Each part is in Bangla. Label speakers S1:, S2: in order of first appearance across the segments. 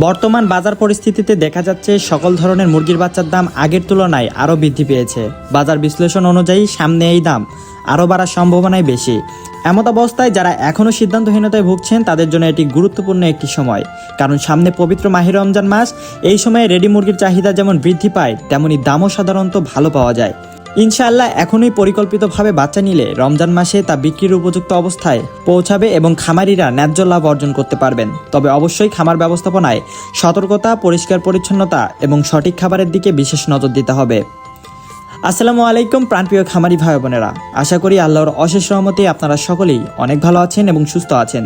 S1: বর্তমান বাজার পরিস্থিতিতে দেখা যাচ্ছে সকল ধরনের মুরগির বাচ্চার দাম আগের তুলনায় আরও বৃদ্ধি পেয়েছে। বাজার বিশ্লেষণ অনুযায়ী সামনে এই দাম আরও বাড়ার সম্ভাবনাই বেশি। এমত অবস্থায় যারা এখনও সিদ্ধান্তহীনতায় ভুগছেন, তাদের জন্য এটি গুরুত্বপূর্ণ একটি সময়। কারণ সামনে পবিত্র মাহির রমজান মাস, এই সময়ে রেডি মুরগির চাহিদা যেমন বৃদ্ধি পায়, তেমনি দামও সাধারণত ভালো পাওয়া যায়। ইনশাআল্লাহ এখনই পরিকল্পিতভাবে বাচ্চা নিলে রমজান মাসে তা বিক্রির উপযুক্ত অবস্থায় পৌঁছাবে এবং খামারিরা ন্যায্য লাভ অর্জন করতে পারবেন। তবে অবশ্যই খামার ব্যবস্থাপনায় সতর্কতা, পরিষ্কার পরিচ্ছন্নতা এবং সঠিক খাবারের দিকে বিশেষ নজর দিতে হবে। আসসালামু আলাইকুম, প্রাণপ্রিয় খামারি ভাই বোনেরা। আশা করি আল্লাহর অশেষ রহমতে আপনারা সকলেই অনেক ভালো আছেন এবং সুস্থ আছেন।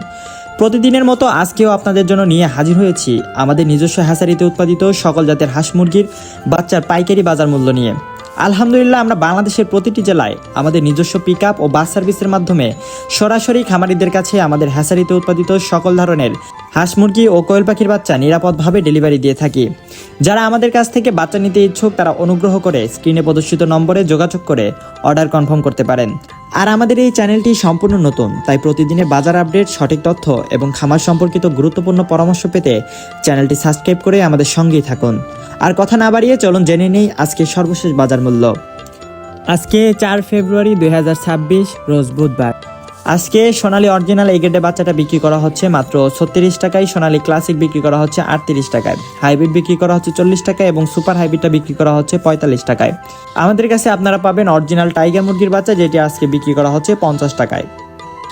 S1: প্রতিদিনের মতো আজকেও আপনাদের জন্য নিয়ে হাজির হয়েছি আমাদের নিজস্ব হ্যাসারিতে উৎপাদিত সকল জাতের হাঁস মুরগির বাচ্চার পাইকারি বাজার মূল্য নিয়ে। আলহামদুলিল্লাহ, আমরা বাংলাদেশের প্রতিটি জেলায় আমাদের নিজস্ব পিক ও বাস সার্ভিসের মাধ্যমে সরাসরি খামারিদের কাছে আমাদের হ্যাসারিতে উৎপাদিত সকল ধরনের হাঁস মুরগি ও কোয়েল পাখির বাচ্চা নিরাপদভাবে ডেলিভারি দিয়ে থাকি। যারা আমাদের কাছ থেকে বাচ্চা নিতে ইচ্ছুক, তারা অনুগ্রহ করে স্ক্রিনে প্রদর্শিত নম্বরে যোগাযোগ করে অর্ডার কনফার্ম করতে পারেন। আর আমাদের এই চ্যানেলটি সম্পূর্ণ নতুন, তাই প্রতিদিনের বাজার আপডেট সঠিক তথ্য এবং খামার সম্পর্কিত গুরুত্বপূর্ণ পরামর্শ পেতে চ্যানেলটি সাবস্ক্রাইব করে আমাদের সঙ্গেই থাকুন। আর কথা না বাড়িয়ে চলুন জেনে নেই আজকে সর্বশেষ বাজার মূল্য। আজকে চার ফেব্রুয়ারি দু হাজার ছাব্বিশ রোজ বুধবার। আজকে সোনালী অরিজিনাল এই গ্রেডের বাচ্চাটা বিক্রি করা হচ্ছে মাত্র ছত্রিশ টাকায় সোনালী ক্লাসিক বিক্রি করা হচ্ছে আটত্রিশ টাকায়। হাইব্রিড বিক্রি করা হচ্ছে চল্লিশ টাকায় এবং সুপার হাইব্রিডটা বিক্রি করা হচ্ছে পঁয়তাল্লিশ টাকায়। আমাদের কাছে আপনারা পাবেন অরিজিনাল টাইগার মুরগির বাচ্চা যেটি আজকে বিক্রি করা হচ্ছে পঞ্চাশ টাকায়।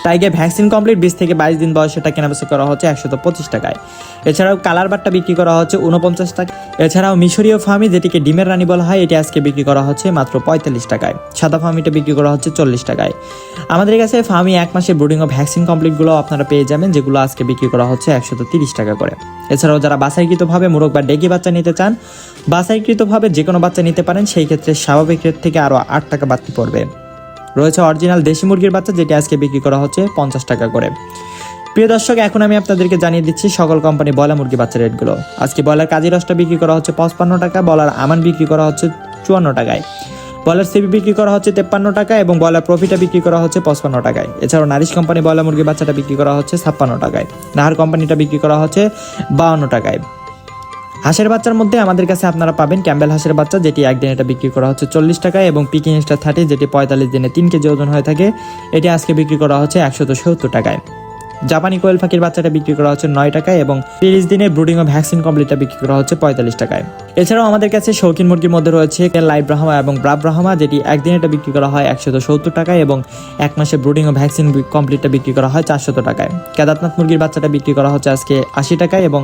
S1: টাইগার ভ্যাকসিন কমপ্লিট, বিশ থেকে বাইশ দিন বয়সে এটা কেনাবেচা করা হচ্ছে একশত পঁচিশ টাকায়। এছাড়াও কালার বাটটা বিক্রি করা হচ্ছে উনপঞ্চাশ টাকা এছাড়াও মিশরীয় ফার্মি, যেটিকে ডিমের রানী বলা হয়, এটি আজকে বিক্রি করা হচ্ছে মাত্র পঁয়তাল্লিশ টাকায়। সাদা ফার্মিটা বিক্রি করা হচ্ছে চল্লিশ টাকায়। আমাদের কাছে ফার্মি এক মাসের ব্রুডিং ও ভ্যাকসিন কমপ্লিটগুলো আপনারা পেয়ে যাবেন, যেগুলো আজকে বিক্রি করা হচ্ছে একশত তিরিশ টাকা করে। এছাড়াও যারা বাছাইকৃতভাবে মোরগ বা ডেকি বাচ্চা নিতে চান, বাছাইকৃতভাবে যে কোনো বাচ্চা নিতে পারেন, সেই ক্ষেত্রে স্বাভাবিক রেট থেকে আরও আট টাকা বাড়তি পড়বে। রয়েছে অরিজিনাল দেশি মুরগির বাচ্চা, যেটি আজকে বিক্রি করা হচ্ছে পঞ্চাশ টাকা করে। প্রিয় দর্শক, এখন আমি আপনাদেরকে জানিয়ে দিচ্ছি সকল কোম্পানি বয়লা মুরগি বাচ্চা রেটগুলো। আজকে বয়লার কাজী রসটা বিক্রি করা হচ্ছে পঁচপান্ন টাকা বলার আমান বিক্রি করা হচ্ছে চুয়ান্ন টাকায়। বয়লার সিবি বিক্রি করা হচ্ছে তেপ্পান্ন টাকা এবং বয়লার প্রফিটা বিক্রি করা হচ্ছে পঁচপান্ন টাকায়। এছাড়াও নারিশ কোম্পানি বয়লার মুরগি বাচ্চাটা বিক্রি করা হচ্ছে ছাপ্পান্ন টাকায়। নাহার কোম্পানিটা বিক্রি করা হচ্ছে বাউন্ন টাকায়। হাঁসের বাচ্চার মধ্যে আমাদের কাছে আপনারা পাবেন ক্যাম্বেল হাঁসের বাচ্চা, যেটি একদিন এটা বিক্রি করা হচ্ছে চল্লিশ টাকায়, এবং পিকিং স্টার থার্টি, যেটি পঁয়তাল্লিশ দিনে তিন কেজি ওজন হয়ে থাকে, এটি আজকে বিক্রি করা হচ্ছে একশত সত্তর টাকায়। জাপানি কোয়েল ফাঁকির বাচ্চাটা বিক্রি করা হচ্ছে নয় টাকায়, এবং তিরিশ দিনে ব্রুডিং ও ভ্যাকসিন কমপ্লিটটা বিক্রি করা হচ্ছে পঁয়তাল্লিশ টাকায়। এছাড়াও আমাদের কাছে শৌখিন মুরগির মধ্যে রয়েছে লাইট ব্রাহ্মা এবং ব্রাব ব্রাহ্মা, যেটি একদিন এটা বিক্রি করা হয় একশত সত্তর টাকায়, এবং এক মাসে ব্রুডিং ও ভ্যাকসিন কমপ্লিটটা বিক্রি করা হয় চারশত টাকায়। কেদারনাথ মুরগির বাচ্চাটা বিক্রি করা হচ্ছে আজকে আশি টাকায়, এবং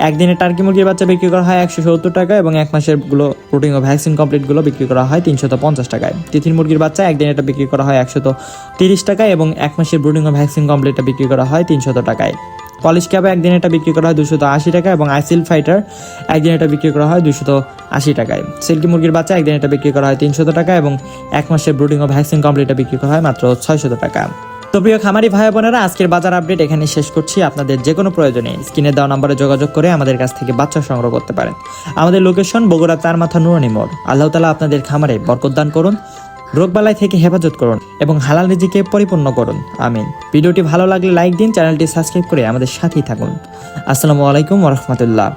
S1: একদিনে টার্কি মুরগির বাচ্চা বিক্রি করা হয় একশো সত্তর টাকা এবং এক মাসেরগুলো প্রোটিন ও ভ্যাকসিন কমপ্লিটগুলো বিক্রি করা হয় তিনশত পঞ্চাশ টাকায়। তিথির মুরগির বাচ্চা একদিন এটা বিক্রি করা হয় একশত তিরিশ টাকায় এবং এক মাসের ব্রুডিং ও ভ্যাকসিন কমপ্লিটটা বিক্রি করা হয় তিনশত টাকায়। পলিশ ক্যাবে একদিন এটা বিক্রি করা হয় দুশত আশি টাকা এবং আইসিল ফাইটার একদিন এটা বিক্রি করা হয় দুশত আশি টাকায়। সিল্কি মুরগির বাচ্চা একদিন এটা বিক্রি করা হয় তিনশত টাকা এবং এক মাসের ব্রুডিং ও ভ্যাকসিন কমপ্লিটটা বিক্রি করা হয় মাত্র ছয়শত টাকা। তো প্রিয় খামারি ভাই বোনেরা, আজকের বাজার আপডেট এখানে শেষ করছি। আপনাদের যে কোনো প্রয়োজনে স্ক্রিনে দেওয়া নম্বরে যোগাযোগ করে আমাদের কাছ থেকে বাচ্চা সংগ্রহ করতে পারেন। আমাদের লোকেশন বগুড়া তার মাথা নুরানি মোড়। আল্লাহ তালা আপনাদের খামারে বরকত দান করুন, রোগবালাই থেকে হেফাজত করুন এবং হালাল রিজিকে পরিপূর্ণ করুন। আমিন। ভিডিওটি ভালো লাগলে লাইক দিন, চ্যানেলটি সাবস্ক্রাইব করে আমাদের সাথেই থাকুন। আসসালামু আলাইকুম ওরহমতুল্লাহ